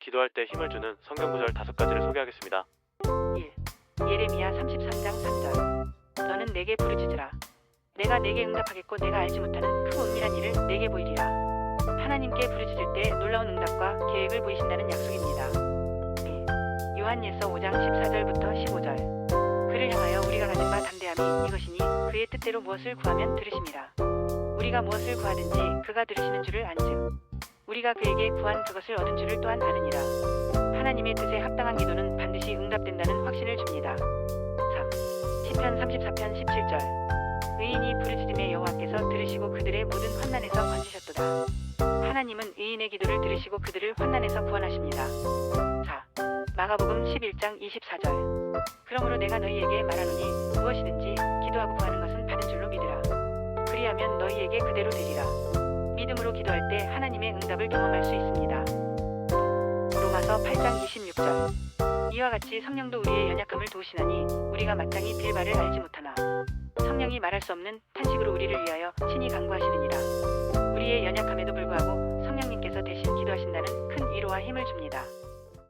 기도할 때 힘을 주는 성경 구절 다섯 가지를 소개하겠습니다. 1. 예레미야 33장 3절 너는 내게 부르짖으라 내가 내게 응답하겠고 내가 알지 못하는 크고 은밀한 일을 내게 보이리라 하나님께 부르짖을 때 놀라운 응답과 계획을 보이신다는 약속입니다 2. 요한예서 5장 14절부터 15절 그를 향하여 우리가 가진 바 담대함이 이것이니 그의 뜻대로 무엇을 구하면 들으심이라 우리가 무엇을 구하든지 그가 들으시는 줄을 안즉 우리가 그에게 구한 그것을 얻은 줄을 또한 아느니라 하나님의 뜻에 합당한 기도는 반드시 응답된다는 확신을 줍니다. 3. 시편 34편 17절 의인이 부르짖음에 여호와께서 들으시고 그들의 모든 환난에서 건지셨도다. 하나님은 의인의 기도를 들으시고 그들을 환난에서 구원하십니다. 4. 마가복음 11장 24절 그러므로 내가 너희에게 말하노니 무엇이든지 기도하고 구하는 것은 받은 줄로 믿으라. 그리하면 너희에게 그대로 되리라. 믿음으로 기도할 때 하나님의 응답을 경험할 수 있습니다. 로마서 8장 26절 이와 같이 성령도 우리의 연약함을 도우시나니 우리가 마땅히 빌 바를 알지 못하나 성령이 말할 수 없는 탄식으로 우리를 위하여 친히 간구하시느니라 우리의 연약함에도 불구하고 성령님께서 대신 기도하신다는 큰 위로와 힘을 줍니다.